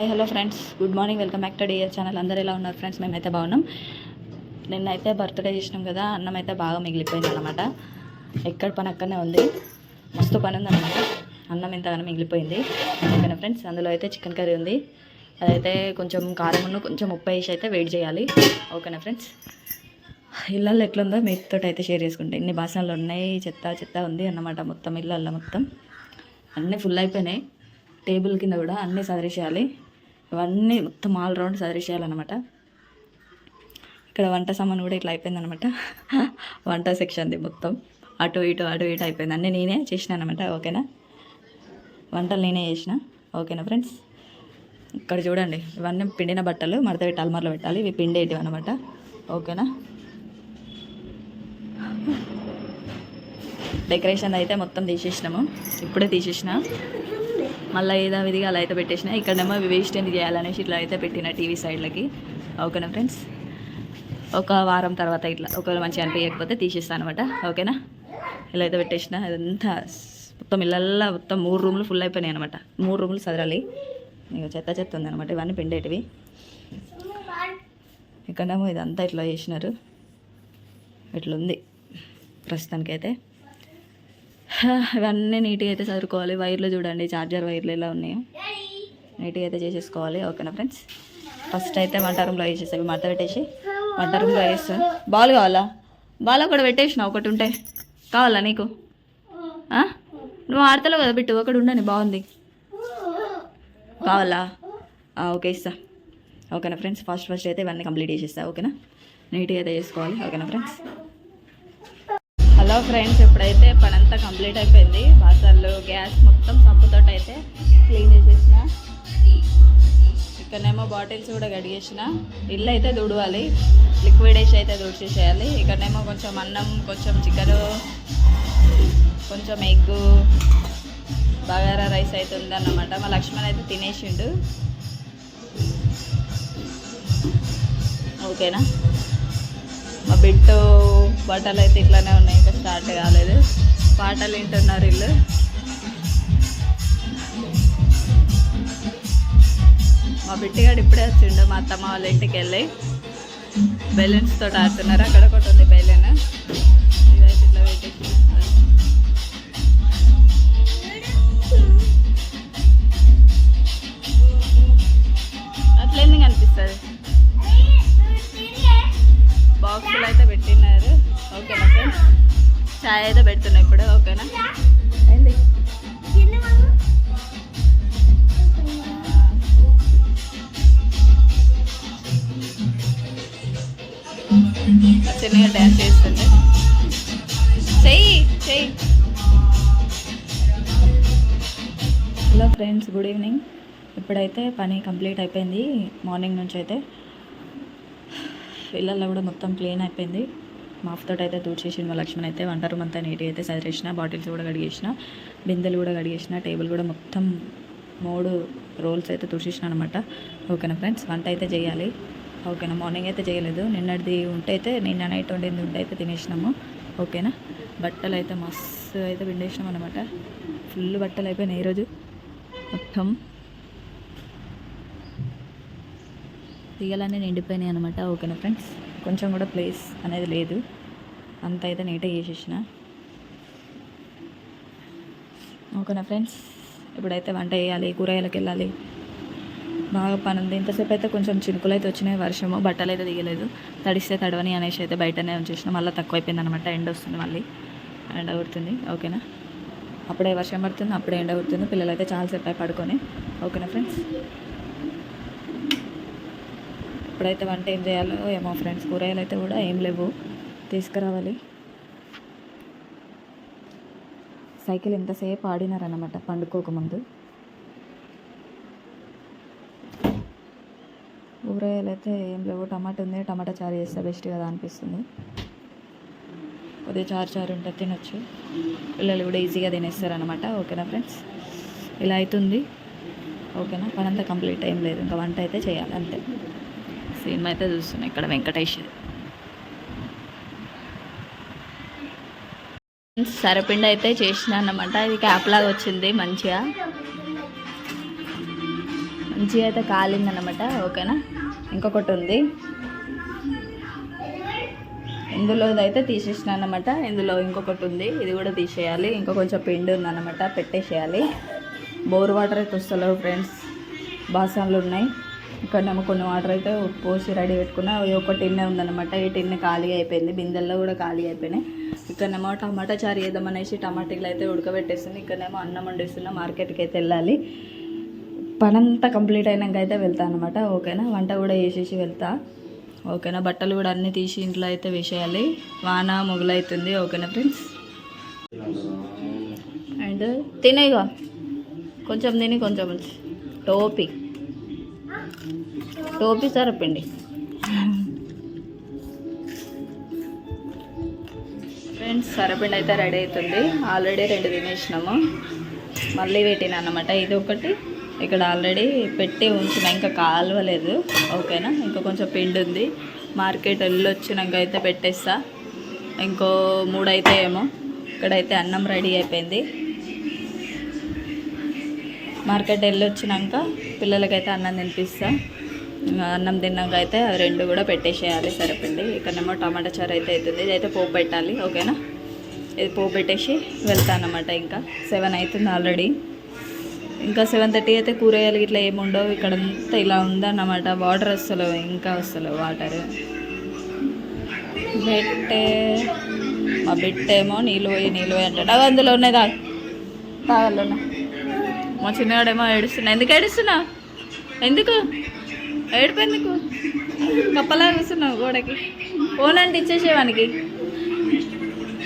Hi hello friends good morning welcome back to dear channel అందరూ ఎలా ఉన్నారు friends మేమైతే బాగున్నాం. నిన్నైతే బర్త్డే చేసినాం కదా అన్నం అయితే బాగా మిగిలిపోయింది అనమాట ఎక్కడ పని అక్కడనే ఉంది. మస్తు పని ఉంది అనమాట అన్నం ఎంతగానో మిగిలిపోయింది. ఓకేనా ఫ్రెండ్స్ అందులో అయితే చికెన్ కర్రీ ఉంది. అదైతే కొంచెం కారం కొంచెం ఉప్పు వేసి అయితే వెయిట్ చేయాలి. ఓకేనా ఫ్రెండ్స్ ఇళ్ళల్లో ఎట్లుందో మీతో అయితే షేర్ చేసుకుంటే. ఇన్ని బాసనలు ఉన్నాయి చెత్త చెత్త ఉంది అన్నమాట మొత్తం ఇళ్ళల్లో మొత్తం. అన్నీ ఫుల్ అయిపోయినాయి. టేబుల్ కింద కూడా అన్నీ సదరేసేయాలి ఇవన్నీ మొత్తం ఆల్ రౌండ్ సదరేసేయాలన్నమాట ఇక్కడ వంట సామాన్ కూడా ఇట్లా అయిపోయిందనమాట వంట సెక్షన్ది మొత్తం. అటు ఇటు అటు ఇటు అయిపోయింది. అన్నీ నేనే చేసిన అనమాట ఓకేనా? వంటలు నేనే చేసిన ఓకేనా ఫ్రెండ్స్? ఇక్కడ చూడండి ఇవన్నీ పిండిన బట్టలు మడత పెట్టి అల్మార్లో పెట్టాలి. ఇవి పిండేటివి అనమాట ఓకేనా? డెకరేషన్ అయితే మొత్తం తీసేసినాము. ఇప్పుడే తీసేసిన. మళ్ళీ ఏదో విధిగా అలా అయితే పెట్టేసిన ఇక్కడేమో వేస్ట్ ఎందుకు చేయాలనేసి ఇట్లా అయితే పెట్టిన టీవీ సైడ్లకి. ఓకేనా ఫ్రెండ్స్? ఒక వారం తర్వాత ఇట్లా ఒకవేళ మంచిగా అనిపించకపోతే తీసేస్తాను అనమాట ఓకేనా? ఇలా అయితే పెట్టేసిన అదంతా మొత్తం ఇళ్ళల్లో మొత్తం మూడు రూములు ఫుల్ అయిపోయినాయి అనమాట మూడు రూములు సదరాలి. ఇంకా చెత్త చెత్త ఉంది అనమాట ఇవన్నీ పిండేటివి. ఇక్కడేమో ఇదంతా ఇట్లా చేసినారు. ఇట్లుంది ప్రస్తుతానికైతే. ఇవన్నీ నీట్గా అయితే చదువుకోవాలి వైర్లు చూడండి చార్జర్ వైర్లు ఎలా ఉన్నాయో. నీట్గా అయితే చేసేసుకోవాలి. ఓకేనా ఫ్రెండ్స్? ఫస్ట్ అయితే వంట రూమ్లో వేసేసావి మడత పెట్టేసి. వంట రూమ్లో వేస్తాను బాల్ కావాలా? బాల్ ఒకటి పెట్టేసిన ఒకటి ఉంటే. కావాలా నీకు? నువ్వు ఆడతలేవు కదా బిట్టు ఒకటి ఉండని బాగుంది. కావాలా? ఓకే ఇస్తా. ఓకేనా ఫ్రెండ్స్? ఫస్ట్ ఫస్ట్ అయితే ఇవన్నీ కంప్లీట్ చేసేస్తా. ఓకేనా? నీట్గా అయితే చేసుకోవాలి. ఓకేనా ఫ్రెండ్స్? హలో ఫ్రెండ్స్ ఇప్పుడైతే పనంతా కంప్లీట్ అయిపోయింది. బాసర్లు గ్యాస్ మొత్తం సంపుతో అయితే క్లీన్ చేసేసిన. ఇక్కడనేమో బాటిల్స్ కూడా కడిగేసిన. ఇల్లు అయితే దుడవాలి. లిక్విడ్ వేసి అయితే దుడిచేసేయాలి. ఇక్కడనేమో కొంచెం అన్నం కొంచెం చికెను కొంచెం ఎగ్ బగారా రైస్ అయితే ఉందన్నమాట. మా లక్ష్మణ్ అయితే తినేసిండు. ఓకేనా? మా బిట్టు బట్టలు అయితే ఇట్లానే ఉన్నాయి ఇంకా స్టార్ట్ కాలేదు. పాటలు వింటున్నారు ఇల్లు మా బిట్టిగాడు ఇప్పుడే వచ్చిండు మా అత్తమ్మ వాళ్ళ ఇంటికి వెళ్ళి. బెలూన్స్ తోటి ఆడుతున్నారు అక్కడ ఒకటి ఉంది బెలూన్ చాయ్ అయితే పెడుతున్నా ఇప్పుడు ఓకేనా? ఏంది? చిన్నగా డ్యాన్స్ చేస్తుంది. చెయ్యి చెయ్యి. Hello friends good evening. ఇప్పుడైతే పని కంప్లీట్ అయిపోయింది మార్నింగ్ నుంచి అయితే. ఇళ్ళల్లో కూడా మొత్తం క్లీన్ అయిపోయింది. మాఫ్ అయితే తూడ్చేసిన మా లక్ష్మణ్ అయితే వంట రూమ్ అంతా నీట్గా అయితే సదిరేసిన బాటిల్స్ కూడా కడిగేసిన బిందెలు కూడా కడిగేసిన టేబుల్ కూడా మొత్తం మూడు రోల్స్ అయితే తుడిచేసిన అనమాట ఓకేనా ఫ్రెండ్స్ వంట అయితే చేయాలి. ఓకేనా? మార్నింగ్ అయితే చేయలేదు. నిన్నటిది ఉంటే అయితే నిన్న నైట్ వండింది ఉంటే అయితే తినేసినాము. ఓకేనా? బట్టలు అయితే మస్తు అయితే పిండేసినాం అనమాట ఫుల్ బట్టలు అయిపోయినాయి ఈరోజు మొత్తం తీగలన్నీ నిండిపోయినాయి అనమాట ఓకేనా ఫ్రెండ్స్ కొంచెం కూడా ప్లేస్ అనేది లేదు. అంత అయితే నీట్గా చేసేసిన. ఓకేనా ఫ్రెండ్స్ ఇప్పుడైతే వంట వేయాలి కూరగాయలకు వెళ్ళాలి. బాగా పని ఉంది. ఇంతసేపు అయితే కొంచెం చినుకులు అయితే వచ్చినాయి వర్షము బట్టలు అయితే దిగలేదు తడిస్తే తడవని అనేసి అయితే బయటనే ఉంచేసిన. మళ్ళీ తక్కువ అయిపోయింది అనమాట ఎండ వస్తుంది మళ్ళీ. ఎండ కొడుతుంది ఓకేనా అప్పుడే వర్షం పడుతుంది అప్పుడే ఎండ కొడుతుంది. పిల్లలు అయితే చాలాసేపు పడుకొని ఓకేనా ఫ్రెండ్స్ ఇప్పుడైతే వంట ఏం చేయాలో ఏమో ఫ్రెండ్స్ కూరగాయలు అయితే కూడా ఏం లేవు. తీసుకురావాలి. సైకిల్ ఎంతసేపు ఆడినారన్నమాట పండుకోకముందు కూరగాయలు అయితే ఏం లేవు. టమాటా ఉంది టమాటా చారు చేస్తే బెస్ట్ కదా అనిపిస్తుంది. కొద్దిగా చారు చారు ఉంటే తినొచ్చు. పిల్లలు కూడా ఈజీగా తినేస్తారు అనమాట ఓకేనా ఫ్రెండ్స్? ఇలా అవుతుంది ఓకేనా? పనంతా కంప్లీట్ ఏం లేదు. ఇంకా వంట అయితే చేయాలి అంతే. సినిమా అయితే చూస్తున్నా ఇక్కడ వెంకటేష్ సరపిండి అయితే చేసిన అన్నమాట. ఇది క్యాప్ లాగా వచ్చింది మంచిగా. మంచిగా అయితే కాలిందనమాట ఓకేనా? ఇంకొకటి ఉంది. ఇందులో అయితే తీసేసిన అనమాట ఇందులో ఇంకొకటి ఉంది. ఇది కూడా తీసేయాలి. ఇంకా కొంచెం పిండి ఉందన్నమాట పెట్టేసేయాలి. బోర్ వాటర్ అయితే వస్తలేవు ఫ్రెండ్స్. బాసన్లు ఉన్నాయి. ఇక్కడనేమో కొన్ని వాటర్ అయితే పోసి రెడీ పెట్టుకున్నా. అవి ఒక టిన్నే ఉందన్నమాట. ఈ టిన్ను ఖాళీ అయిపోయింది. బిందెల్లో కూడా ఖాళీ అయిపోయినాయి. ఇక్కడనేమో టమాటా చారు వేద్దామనేసి టమాటాలు అయితే ఉడకబెట్టేస్తుంది ఇక్కడనేమో అన్నం వండిస్తున్నా. మార్కెట్కి అయితే వెళ్ళాలి. పనంతా కంప్లీట్ అయినాక అయితే వెళ్తా అనమాట ఓకేనా? వంట కూడా వేసేసి వెళ్తా. ఓకేనా? బట్టలు కూడా అన్నీ తీసి ఇంట్లో అయితే వేసేయాలి. వాన మొగలవుతుంది ఓకేనా ఫ్రెండ్స్? అండ్ తినేగా కొంచెం తిని కొంచెం. టోపీ. టోపీ సరపండి ఫ్రెండ్స్ సరపిండి అయితే రెడీ అవుతుంది. ఆల్రెడీ రెండు తినేసినాము. మళ్ళీ పెట్టిన అన్నమాట. ఇది ఒకటి. ఇక్కడ ఆల్రెడీ పెట్టి ఉంచిన ఇంకా కాలవలేదు. ఓకేనా? ఇంకా కొంచెం పిండి ఉంది. మార్కెట్ వెళ్ళి వచ్చినాక అయితే పెట్టేస్తా. ఇంకో మూడు అయితే ఏమో. ఇక్కడైతే అన్నం రెడీ అయిపోయింది. మార్కెట్ వెళ్ళి వచ్చినాక పిల్లలకైతే అన్నం తినిపిస్తా. అన్నం తిన్నాక అయితే అవి రెండు కూడా పెట్టేసేయాలి సరిపోయింది. ఇక్కడనేమో టమాటా చారు అయితే అవుతుంది. ఇది అయితే పోపు పెట్టాలి ఓకేనా? ఇది పోపు పెట్టేసి వెళ్తానమాట ఇంకా. సెవెన్ అవుతుంది ఆల్రెడీ. ఇంకా సెవెన్ థర్టీ అయితే కూరగాయలు ఇట్లా ఏమి ఉండవు. ఇక్కడ అంతా ఇలా ఉందన్నమాట. వాటర్ వస్తలేవు ఇంకా వస్తలేవు వాటర్. బెట్టే మా బిట్టేమో నీళ్ళు పోయి నీళ్ళు పోయి అంటాడు. అవి అందులో ఉన్నాయి తాగ తాగలన్నా మా చిన్నవాడేమో ఏడుస్తున్నా ఎందుకు ఏడుస్తున్నా? ఎందుకు? ఏడిపోయింది ఎందుకు? కప్పలా కూర్చున్నావు గోడకి. ఫోన్ అంటే ఇచ్చేసేవానికి.